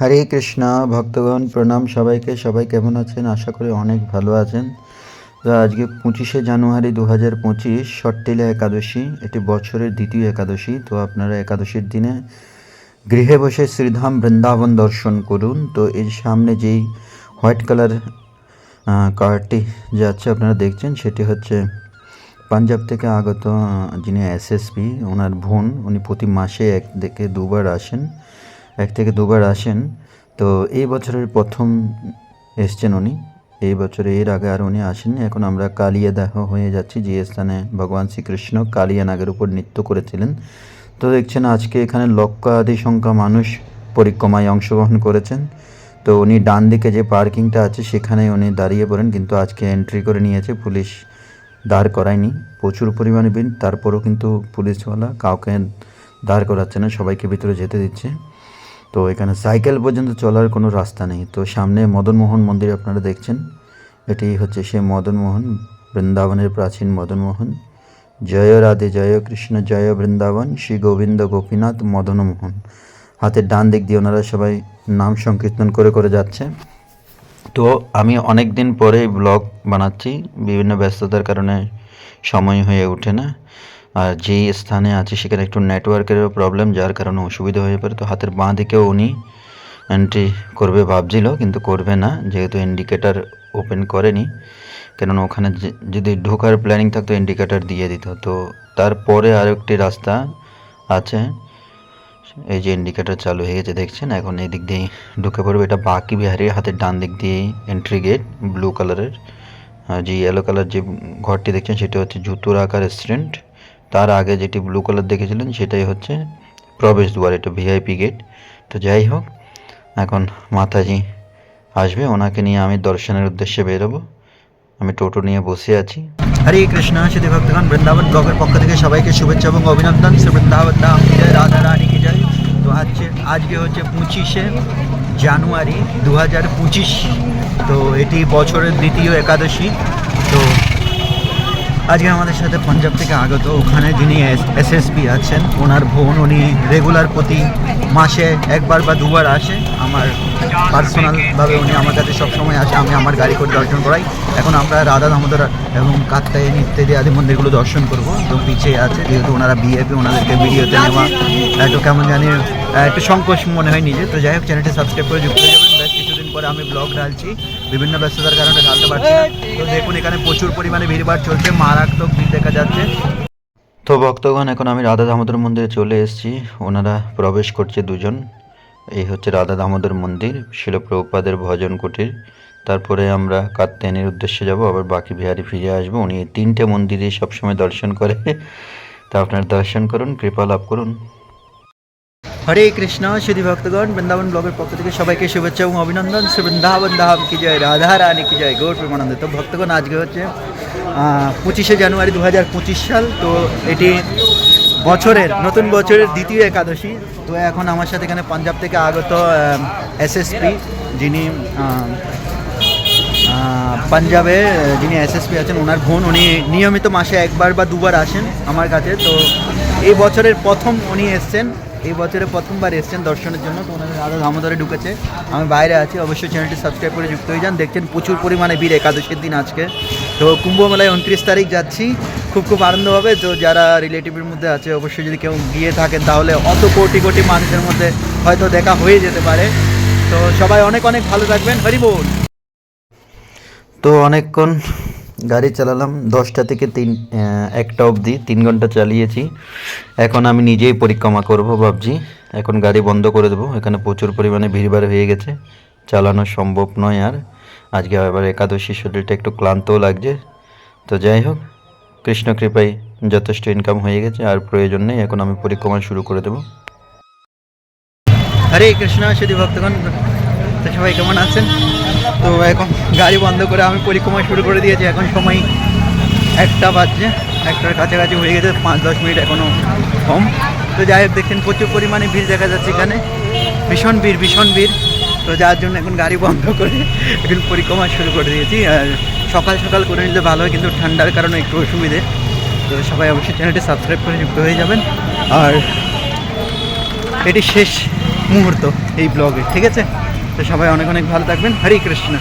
হরে কৃষ্ণা, ভক্তগণ, প্রণাম সবাইকে। সবাই কেমন আছেন? আশা করি অনেক ভালো আছেন। তো আজকে পঁচিশে জানুয়ারি দু হাজার পঁচিশ, সট্টিলা একাদশী। এটি বছরের দ্বিতীয় একাদশী। তো আপনারা একাদশীর দিনে গৃহে বসে শ্রীধাম বৃন্দাবন দর্শন করুন। তো এর সামনে যেই হোয়াইট কালার কারটি যাচ্ছে আপনারা দেখছেন, সেটি হচ্ছে পাঞ্জাব থেকে আগত যিনি এসএসপি ওনার বোন। উনি প্রতি মাসে এক থেকে দুবার আসেন। এক থেকে দুবার আসেন। তো এই বছরের প্রথম এসছেন উনি। এই বছরে এর আগে আর উনি আসেননি। এখন আমরা কালিয়া দেহ হয়ে যাচ্ছি। যে স্থানে ভগবান শ্রীকৃষ্ণ কালিয়া নাগের উপর নৃত্য করেছিলেন। তো দেখছেন, আজকে এখানে লক্ষাধি সংখ্যা মানুষ পরিক্রমায় অংশগ্রহণ করেছেন। তো উনি ডান দিকে যে পার্কিংটা আছে সেখানে উনি দাঁড়িয়ে পড়েন। কিন্তু আজকে এন্ট্রি করে নিয়েছে পুলিশ। দাঁড় করায়নি। প্রচুর পরিমাণে ভিড়। তারপরও কিন্তু পুলিশওয়ালা কাউকে দাঁড় করাচ্ছে না। সবাইকে ভিতরে যেতে দিচ্ছে। তো এখানে সাইকেল পর্যন্ত চলার কোনো রাস্তা নেই। তো সামনে মদনমোহন মন্দির আপনারা দেখছেন। এটি হচ্ছে সে মদনমোহন, বৃন্দাবনের প্রাচীন মদনমোহন। জয় রাধে, জয় কৃষ্ণ, জয় বৃন্দাবন। শ্রী গোবিন্দ গোপীনাথ মদনমোহন। হাতের ডান দিক দিয়ে ওনারা সবাই নাম সংকীর্তন করে করে যাচ্ছে। তো আমি অনেক দিন পরে ব্লগ বানাচ্ছি। বিভিন্ন ব্যস্ততার কারণে সময় হয়ে ওঠে না। আর যেই স্থানে আছে সেখানে একটু নেটওয়ার্কেরও প্রবলেম যার কারণে অসুবিধা হয়ে পড়ে। তো হাতের বাঁ দিকেও উনি এন্ট্রি করবে ভাবছিল, কিন্তু করবে না, যেহেতু ইন্ডিকেটার ওপেন করেনি। কেননা ওখানে যদি ঢোকার প্ল্যানিং থাকতো ইন্ডিকেটার দিয়ে দিত। তো তারপরে আরও একটি রাস্তা আছে, এই যে ইন্ডিকেটার চালু হয়ে গেছে, দেখছেন? এখন এই দিক দিয়ে ঢুকে পড়বে। এটা বাকি বিহারির হাতের ডান দিক দিয়ে এন্ট্রি গেট ব্লু কালারের যে ইয়েলো কালার যে ঘরটি দেখছেন, সেটা হচ্ছে জুতোর আকার রেস্টুরেন্ট তার আগে যেটি ব্লু কালার দেখেছিলেন, সেটাই হচ্ছে প্রবেশ দ্বার এটা ভিআইপি গেট তো যাই হোক, এখন মাতাজি আসবে, ওনাকে নিয়ে আমি দর্শনের উদ্দেশ্যে বেরোবো। আমি টোটো নিয়ে বসে আছি। হরে কৃষ্ণ শ্রী ভক্তগণ বৃন্দাবন ব্লগের পক্ষ থেকে সবাইকে শুভেচ্ছা এবং অভিনন্দন। শ্রী বৃন্দাবন ধাম রাধা রানী কি তো আজকে আজকে হচ্ছে পঁচিশে জানুয়ারি দু হাজার পঁচিশ। তো এটি বছরের দ্বিতীয় একাদশী। তো আজকে আমাদের সাথে পাঞ্জাব থেকে আগত ওখানে যিনি এসএসপি আছেন, ওনার বোন, উনি রেগুলার প্রতি মাসে একবার বা দুবার আসে। আমার পার্সোনালভাবে উনি আমার কাছে সবসময় আসে, আমি আমার গাড়ি করে দর্শন করাই। এখন আমরা রাধা দামোদর এবং কাত্তায়নী ইত্যাদি আদি মন্দিরগুলো দর্শন করব তো পিছিয়ে আছে, যেহেতু ওনারা বিএপি ওনাদেরকে ভিডিওতে নেওয়া। একটু কেমন জানি একটু সংকোচ মনে হয় নিজে। তো যাই হোক চ্যানেলটি সাবস্ক্রাইব করে যুক্ত হয়ে যাবেন। কিছুদিন পরে আমি ব্লগ ঢালছি। বিভিন্ন ব্যস্ততার কারণে ঢালতে পারছি তো দেখুন, এখানে প্রচুর পরিমাণে ভিড়ভাড় চলছে, মারাত্মক ভিড় দেখা যাচ্ছে। তো ভক্তগণ, এখন আমি রাধা দামোদর মন্দিরে চলে এসেছি। ওনারা প্রবেশ করছে দুজন। এই হচ্ছে রাধা দামোদর মন্দির শিলপ্রভুপাদের ভজন কুটির। তারপরে আমরা কাত্যায়নীর উদ্দেশ্যে যাব, আবার বাকি বিহারি ফিরে আসব। উনি এই তিনটে মন্দিরে সবসময় দর্শন করে। তা আপনারা দর্শন করুন, কৃপা লাভ করুন। হরে কৃষ্ণ শ্রী ভক্তগণ, বৃন্দাবন ব্লগের পক্ষ থেকে সবাইকে শুভেচ্ছা এবং অভিনন্দন। শ্রী বৃন্দাবন ধাম কি জয়, রাধা রানী কি জয়, গৌর প্রেমানন্দ। তো ভক্তগণ, আজকে হচ্ছে পঁচিশে জানুয়ারি দু হাজার পঁচিশ সাল, তো এটি বছরের, নতুন বছরের দ্বিতীয় একাদশী। তো এখন আমার সাথে এখানে পাঞ্জাব থেকে আগত এসএসপি যিনি পাঞ্জাবে, যিনি এসএসপি আছেন, ওনার বোন, উনি নিয়মিত মাসে একবার বা দুবার আসেন আমার কাছে। তো এই বছরের প্রথম উনি এসছেন। এই বছরে প্রথমবার এসছেন দর্শনের জন্য, তো ওনাদের রাধা দামোদরে ঢুকেছে। আমি বাইরে আছি, অবশ্যই চ্যানেলটি সাবস্ক্রাইব করে যুক্ত হয়ে যান। দেখছেন প্রচুর পরিমাণে ভিড় একাদশীর দিন আজকে। তো কুম্ভ মেলায় উনত্রিশ তারিখ যাচ্ছি। খুব খুব আনন্দ হবে। তো যারা রিলেটিভের মধ্যে আছে, অবশ্যই যদি কেউ গিয়ে থাকেন, তাহলে অত কোটি কোটি মানুষের মধ্যে হয়তো দেখা হয়ে যেতে পারে। তো সবাই অনেক অনেক ভালো থাকবেন। হরি বল। তো অনেকক্ষণ গাড়ি চালালাম দশটা থেকে তিন একটা অবধি, তিন ঘণ্টা চালিয়েছি। এখন আমি নিজেই পরিক্রমা করব ভাবছি। এখন গাড়ি বন্ধ করে দেবো। এখানে প্রচুর পরিমাণে ভিড়ভাড় হয়ে গেছে। চালানো সম্ভব নয় আর। আজকে আবার একাদশী শরীরটা একটু ক্লান্তও লাগছে। তো যাই হোক, কৃষ্ণ কৃপায় যথেষ্ট ইনকাম হয়ে গেছে। আর প্রয়োজন নেই, এখন আমি পরিক্রমা শুরু করে দেবো। হরে কৃষ্ণ শ্রী ভক্তগণ। সবাই কেমন আছেন? তো এখন গাড়ি বন্ধ করে আমি পরিক্রমা শুরু করে দিয়েছি। এখন সময় একটা বাজছে। একটার কাছাকাছি হয়ে গেছে, পাঁচ দশ মিনিট এখনও কম। তো যাই হোক, দেখছেন প্রচুর পরিমাণে ভিড় দেখা যাচ্ছে এখানে। ভীষণ ভিড় ভীষণ ভিড়। তো যার জন্য এখন গাড়ি বন্ধ করে এখন পরিক্রমা শুরু করে দিয়েছি। আর সকাল সকাল করে নিলে ভালো হয়, কিন্তু ঠান্ডার কারণে একটু অসুবিধে। তো সবাই অবশ্যই চ্যানেলটি সাবস্ক্রাইব করে যুক্ত হয়ে যাবেন। আর এটি শেষ মুহূর্ত এই ব্লগে, ঠিক আছে? তো সবাই অনেক অনেক ভালো থাকবেন। হরে কৃষ্ণ।